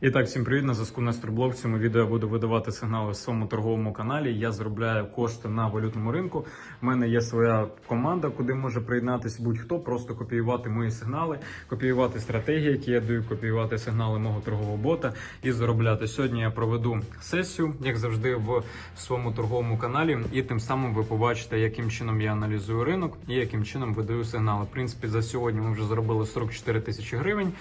І так, всім привіт, на зв'язку Несторблог. В цьому відео я буду видавати сигнали в своєму торговому каналі. Я заробляю кошти на валютному ринку. У мене є своя команда, куди може приєднатися будь-хто, просто копіювати мої сигнали, копіювати стратегії, які я даю, копіювати сигнали мого торгового бота і заробляти. Сьогодні я проведу сесію, як завжди, в своєму торговому каналі, і тим самим ви побачите, яким чином я аналізую ринок і яким чином видаю сигнали. В принципі, за сьогодні ми вже заробили 44 тисячі гривень.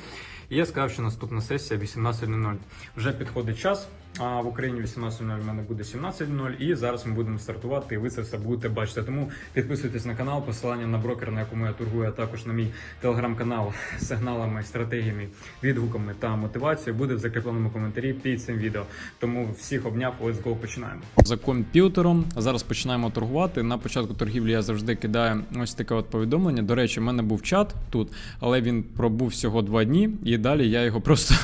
І я сказав, що наступна сесія 18.00. Вже підходить час. А в Україні 18.00 в мене буде 17.00. І зараз ми будемо стартувати, і ви це все будете бачити. Тому підписуйтесь на канал, посилання на брокер, на якому я торгую, а також на мій телеграм-канал з сигналами, стратегіями, відгуками та мотивацією буде в закріпленому коментарі під цим відео. Тому всіх обняв, let's go, починаємо. За комп'ютером зараз починаємо торгувати. На початку торгівлі я завжди кидаю ось таке от повідомлення. До речі, в мене був чат тут, але він пробув всього два дні, і далі я його просто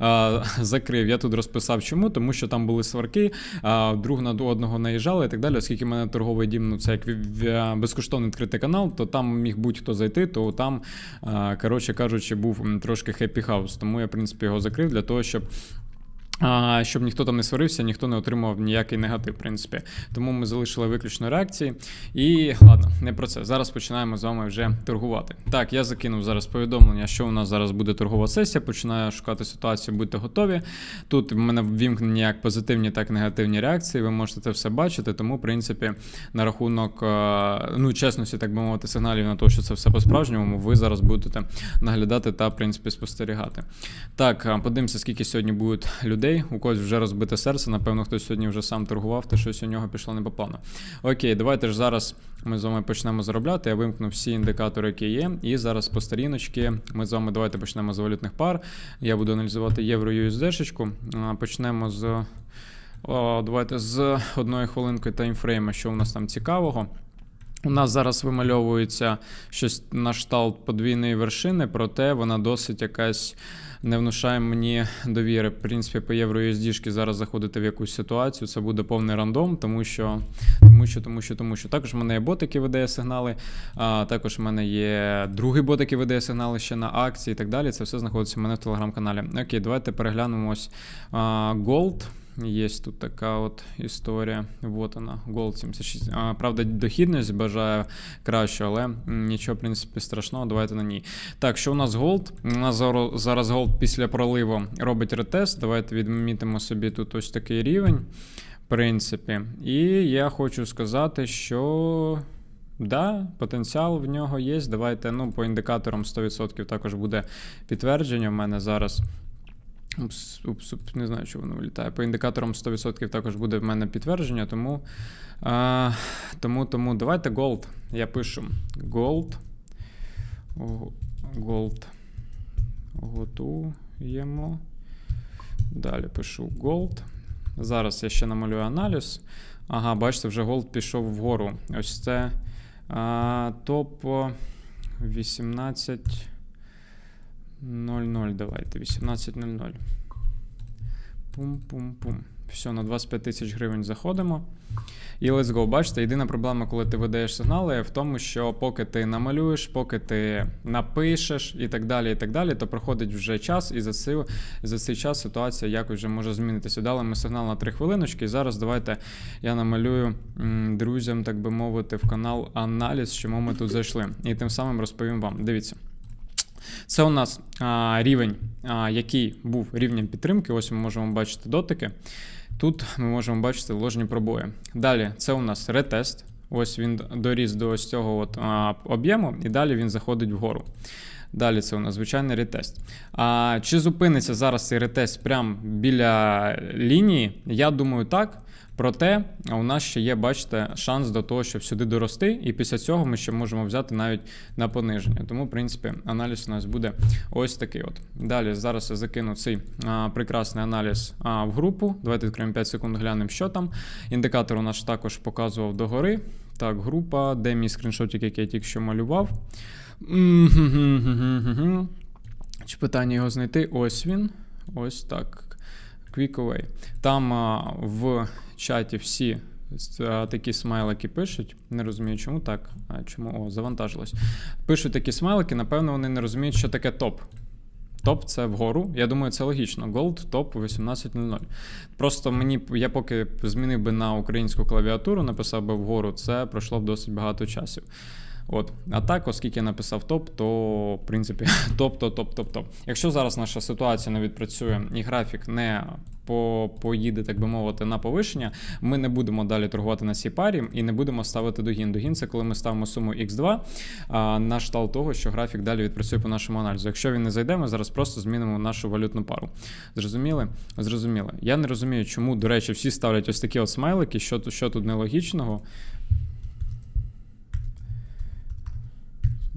закрив. Я тут розписав чому, тому що там були сварки, а, друг на одного наїжджали і так далі. Оскільки в мене торговий дім, ну це як ві- безкоштовний відкритий канал, то там міг будь-хто зайти, то там, коротше кажучи, був трошки хеппі хаус. Тому я, в принципі, його закрив для того, щоб. А, щоб ніхто там не сварився, ніхто не отримав ніякий негатив, в принципі. Тому ми залишили виключно реакції. І ладно, не про це. Зараз починаємо з вами вже торгувати. Так, я закинув зараз повідомлення, що у нас зараз буде торгова сесія. Починаю шукати ситуацію, будьте готові. Тут в мене ввімкнені як позитивні, так і негативні реакції. Ви можете це все бачити. Тому, в принципі, на рахунок е, ну, чесності, так би мовити, сигналів на те, що це все по-справжньому, ви зараз будете наглядати та, в принципі, спостерігати. Так, подивимося, скільки сьогодні буде людей. У когось вже розбите серце. Напевно, хтось сьогодні вже сам торгував, то щось у нього пішло не по плану. Окей, давайте ж зараз ми з вами почнемо заробляти. Я вимкну всі індикатори, які є. І зараз по старіночки ми з вами давайте почнемо з валютних пар. Я буду аналізувати євро USD-шечку. Почнемо з. О, давайте з одної хвилинки таймфрейма, що у нас там цікавого. У нас зараз вимальовується щось на кшталт подвійної вершини, проте вона досить якась не внушає мені довіри. В принципі, по євро зараз заходити в якусь ситуацію, це буде повний рандом, тому що, тому що, тому що, тому що. Також в мене є бот, який видає сигнали, а також в мене є другий бот, який видає сигнали ще на акції і так далі. Це все знаходиться в мене в телеграм-каналі. Окей, давайте переглянемо ось Gold. Є тут така от історія. Вот вона, Gold 76. А, правда, дохідність бажаю краще, але нічого, в принципі, страшного. Давайте на ній. Так, що у нас Gold? У нас зараз- Gold після проливу робить ретест. Давайте відмітимо собі тут ось такий рівень, в принципі. І я хочу сказати, що. Да, потенціал в нього є. Давайте, ну, по індикаторам 100% також буде підтвердження. У мене зараз. Не знаю, що воно вилітає. По індикаторам 100% також буде в мене підтвердження, тому, а, тому, тому давайте Gold. Я пишу Gold. Gold. Готуємо. Далі пишу Gold. Зараз я ще намалюю аналіз. Ага, бачите, вже Gold пішов вгору. Ось це а, топ 18. 0-0, давайте, 18.00. Пум-пум-пум. Все, на 25 тисяч гривень заходимо. І let's go. Бачите, єдина проблема, коли ти видаєш сигнали, в тому, що поки ти намалюєш, поки ти напишеш і так далі, і так далі, то проходить вже час, і за цей, за цей час ситуація якось вже може змінитися. Дали ми сигнал на 3 хвилиночки, і зараз давайте я намалюю друзям, так би мовити, в канал аналіз, чому ми тут зайшли. І тим самим розповім вам. Дивіться. Це у нас а, рівень, а, який був рівнем підтримки. Ось ми можемо бачити дотики. Тут ми можемо бачити ложні пробої. Далі це у нас ретест. Ось він доріс до ось цього от, об'єму, і далі він заходить вгору. Далі це у нас звичайний ретест. А чи зупиниться зараз цей ретест прямо біля лінії? Я думаю, так. Проте у нас ще є, бачите, шанс до того, щоб сюди дорости, і після цього ми ще можемо взяти навіть на пониження. Тому, в принципі, аналіз у нас буде ось такий. от. Далі зараз я закину цей а, прекрасний аналіз а, в групу. Давайте відкриємо 5 секунд, глянемо, що там. Індикатор у нас також показував догори. Так, група, де мій скріншотик, який я тільки що малював. Чи питання його знайти? Ось він. Ось так. Quick Away. Там а, в чаті всі такі смайлики пишуть. Не розумію, чому так. А чому? О, завантажилось. Пишуть такі смайлики, напевно, вони не розуміють, що таке топ. Топ це вгору. Я думаю, це логічно. Gold, топ 18.00. Просто мені я поки змінив би на українську клавіатуру, написав би вгору, це пройшло б досить багато часів. От, а так, оскільки я написав топ, то в принципі топ, топ, топ, топ, топ. Якщо зараз наша ситуація не відпрацює і графік не по, поїде, так би мовити, на повищення, ми не будемо далі торгувати на цій парі і не будемо ставити догін. Догін це коли ми ставимо суму x2 а, на штал того, що графік далі відпрацює по нашому аналізу. Якщо він не зайде, ми зараз просто змінимо нашу валютну пару. Зрозуміли? Зрозуміли. Я не розумію, чому, до речі, всі ставлять ось такі от смайлики, що, що тут нелогічного.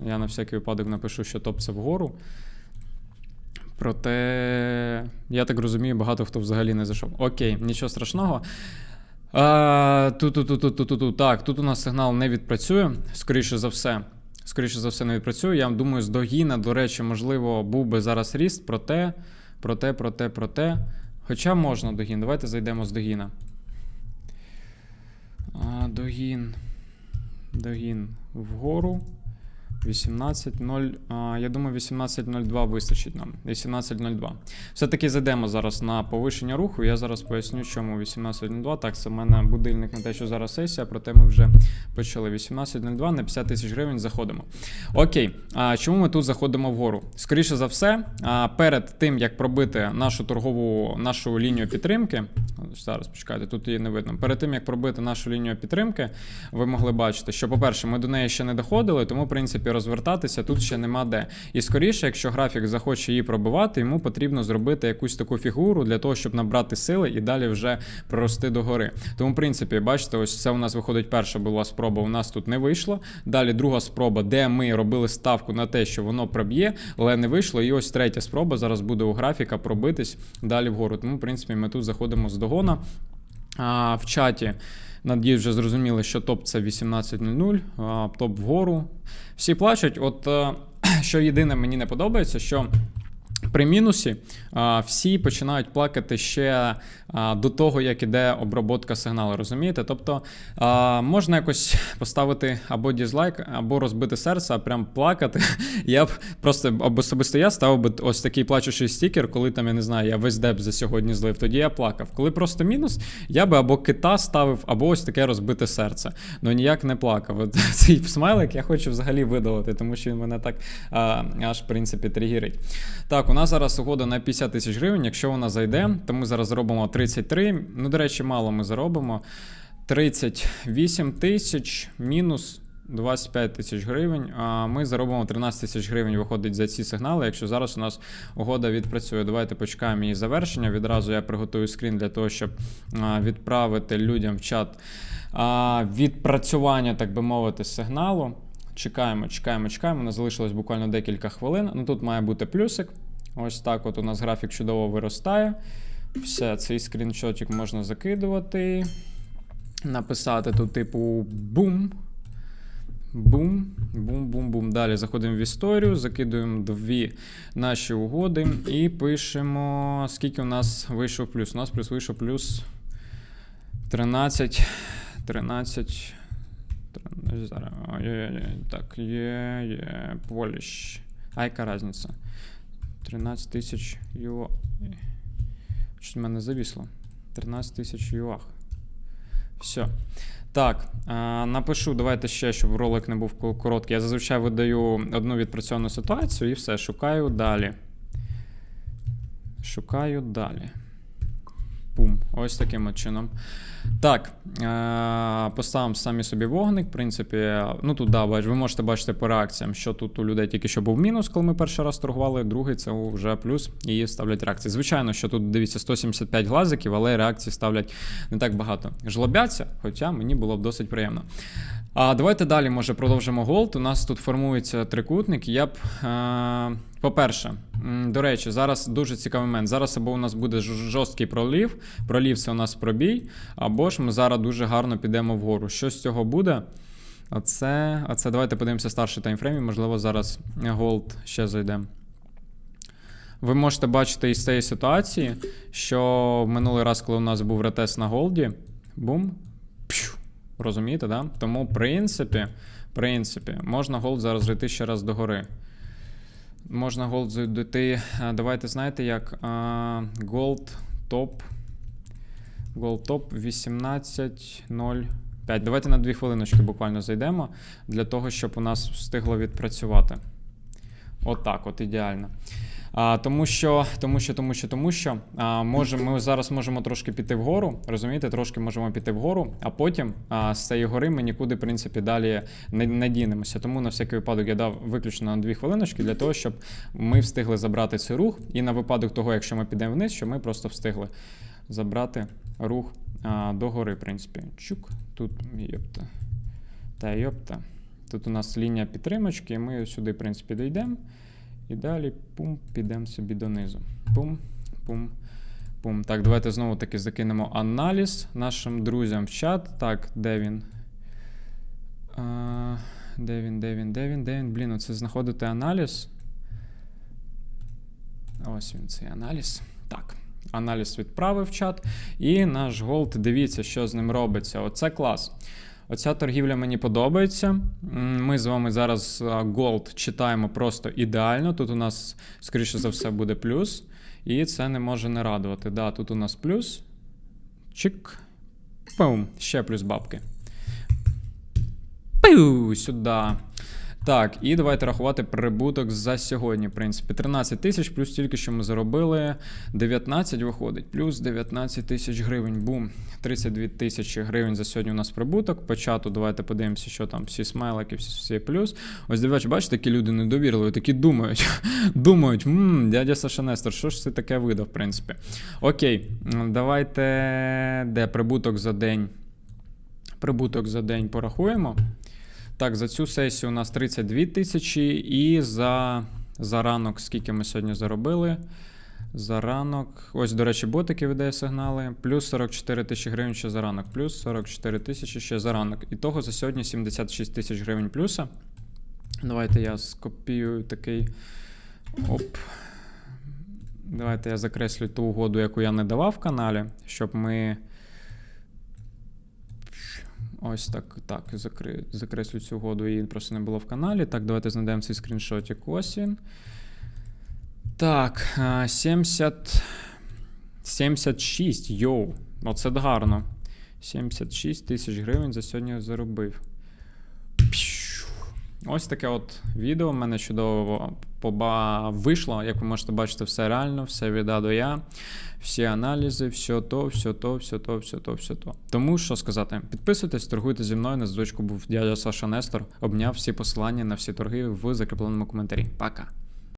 Я на всякий випадок напишу, що топ це вгору. Проте, я так розумію, багато хто взагалі не зайшов. Окей, нічого страшного. А, ту ту ту ту ту ту ту Так, тут у нас сигнал не відпрацює, скоріше за все. Скоріше за все, не відпрацює. Я думаю, з догіна, до речі, можливо, був би зараз ріст, проте, проте, проте, проте. Хоча можна догін. Давайте зайдемо з догіна. А, догін. Догін вгору. 18.0. а, Я думаю, 18.02 вистачить нам. 18.02. Все-таки зайдемо зараз на повищення руху. Я зараз поясню, чому 18.02. Так, це в мене будильник на те, що зараз сесія, проте ми вже почали. 18.02 на 50 тисяч гривень заходимо. Окей, а чому ми тут заходимо вгору? Скоріше за все, перед тим як пробити нашу торгову нашу лінію підтримки. Зараз почекайте, тут її не видно. Перед тим як пробити нашу лінію підтримки, ви могли бачити, що, по-перше, ми до неї ще не доходили, тому, в принципі, розвертатися тут ще нема де. І скоріше, якщо графік захоче її пробивати, йому потрібно зробити якусь таку фігуру для того, щоб набрати сили і далі вже прорости догори. Тому, в принципі, бачите, ось це у нас виходить перша була спроба. У нас тут не вийшло. Далі друга спроба, де ми робили ставку на те, що воно проб'є, але не вийшло. І ось третя спроба зараз буде у графіка пробитись далі вгору. Тому, в принципі, ми тут заходимо з догона. А, в чаті. Надію, вже зрозуміли, що топ це 18.00, а, топ вгору. Всі плачуть. От е, що єдине мені не подобається, що при мінусі всі починають плакати ще до того, як іде оброботка сигналу, розумієте? Тобто можна якось поставити або дізлайк, або розбити серце, а прям плакати. Я б просто особисто я ставив би ось такий плачучий стікер, коли там, я не знаю, я весь деп за сьогодні злив, тоді я плакав. Коли просто мінус, я би або кита ставив, або ось таке розбите серце. Ну ніяк не плакав. Цей смайлик я хочу взагалі видалити, тому що він мене так аж в принципі тригерить. Так, у нас зараз угода на 50 тисяч гривень. Якщо вона зайде, то ми зараз зробимо 33. Ну, до речі, мало ми заробимо. 38 тисяч мінус 25 тисяч гривень. А ми заробимо 13 тисяч гривень, виходить за ці сигнали. Якщо зараз у нас угода відпрацює, давайте почекаємо її завершення. Відразу я приготую скрін для того, щоб відправити людям в чат відпрацювання, так би мовити, сигналу. Чекаємо, чекаємо, чекаємо. У нас залишилось буквально декілька хвилин. Ну тут має бути плюсик. Ось так от у нас графік чудово виростає. Все, цей скріншотик можна закидувати. Написати тут, типу, бум. Бум, бум, бум, бум. Далі заходимо в історію, закидуємо дві наші угоди і пишемо, скільки у нас вийшов плюс. У нас плюс вийшов плюс 13. 13. Трин- Зараз. Так, є, є. Поліщ. А яка? 13 тисяч юа. Щось мене завісло. 13 тисяч юах. Все. Так, напишу, давайте ще, щоб ролик не був короткий. Я зазвичай видаю одну відпрацьовану ситуацію і все. Шукаю далі. Шукаю далі. Пум. Ось таким чином. Так, е- поставимо самі собі вогник. В принципі, ну тут да, ви можете бачити по реакціям, що тут у людей тільки що був мінус, коли ми перший раз торгували, другий це вже плюс і ставлять реакції. Звичайно, що тут дивіться 175 глазиків, але реакції ставлять не так багато. Жлобяться, хоча мені було б досить приємно. А давайте далі, може, продовжимо голд. У нас тут формується трикутник. Я б. Е- по-перше, до речі, зараз дуже цікавий момент. Зараз або у нас буде жорсткий пролів, пролів це у нас пробій, або ж ми зараз дуже гарно підемо вгору. Що з цього буде? Оце, оце давайте подивимося старший таймфрейм, можливо, зараз голд ще зайде. Ви можете бачити із цієї ситуації, що минулий раз, коли у нас був ретест на голді, бум, розумієте, да? Тому, в принципі, в принципі, можна голд зараз зайти ще раз догори. Можна голд зайти. Давайте знаєте як. а, Gold топ. Gold топ 18.05. Давайте на 2 хвилиночки буквально зайдемо для того, щоб у нас встигло відпрацювати. Отак, от ідеально. А, тому що, тому що, тому що, тому що а, може, ми зараз можемо трошки піти вгору, розумієте, трошки можемо піти вгору, а потім а, з цієї гори ми нікуди, в принципі, далі не, не дінемося. Тому на всякий випадок я дав виключно на дві хвилиночки для того, щоб ми встигли забрати цей рух. І на випадок того, якщо ми підемо вниз, щоб ми просто встигли забрати рух а, до гори, в принципі. Чук, тут йопта. Та йопта. Тут у нас лінія підтримочки, і ми сюди, в принципі, дійдемо. І далі пум, підемо собі донизу. Пум, пум, пум. Так, давайте знову таки закинемо аналіз нашим друзям в чат. Так, де він? А, де він, де він, де він, де він? Блін, оце знаходити аналіз. Ось він, цей аналіз. Так. Аналіз відправив в чат. І наш голд, дивіться, що з ним робиться. Оце клас. Оця торгівля мені подобається. Ми з вами зараз Gold читаємо просто ідеально. Тут у нас, скоріше за все, буде плюс. І це не може не радувати. Да, тут у нас плюс. Чик. Пум. Ще плюс бабки. Пиу, сюди. Так, і давайте рахувати прибуток за сьогодні. В принципі, 13 тисяч, плюс тільки що ми заробили 19 виходить, плюс 19 тисяч гривень. Бум. 32 тисячі гривень за сьогодні у нас прибуток. По чату давайте подивимося, що там всі смайлики, всі, всі плюс. Ось дивіться, бачите, такі люди недовірливі, такі думають. думають, мм, дядя Саша Нестор, що ж це таке видав, в принципі. Окей, давайте. Де прибуток за день? Прибуток за день порахуємо. Так, за цю сесію у нас 32 тисячі, і за, за ранок, скільки ми сьогодні заробили. За ранок. Ось, до речі, ботики видає сигнали. Плюс 44 тисячі гривень ще за ранок. Плюс 44 тисячі ще за ранок. І того за сьогодні 76 тисяч гривень плюса. Давайте я скопіюю такий. Оп. Давайте я закреслю ту угоду, яку я не давав в каналі, щоб ми. Ось так, так, закри... закреслю цю угоду, її просто не було в каналі. Так, давайте знайдемо цей скріншотик. Ось він. Так, 70. 76, йоу. Оце гарно. 76 тисяч гривень за сьогодні заробив. Пшу. Ось таке от відео У мене чудово поба... вийшло. Як ви можете бачити, все реально, все від А до Я. Всі аналізи, все то, все то, все то, все то, все то. Тому що сказати, підписуйтесь, торгуйте зі мною. На зв'язку був дядя Саша Нестор. Обняв всі посилання на всі торги в закріпленому коментарі. Пока.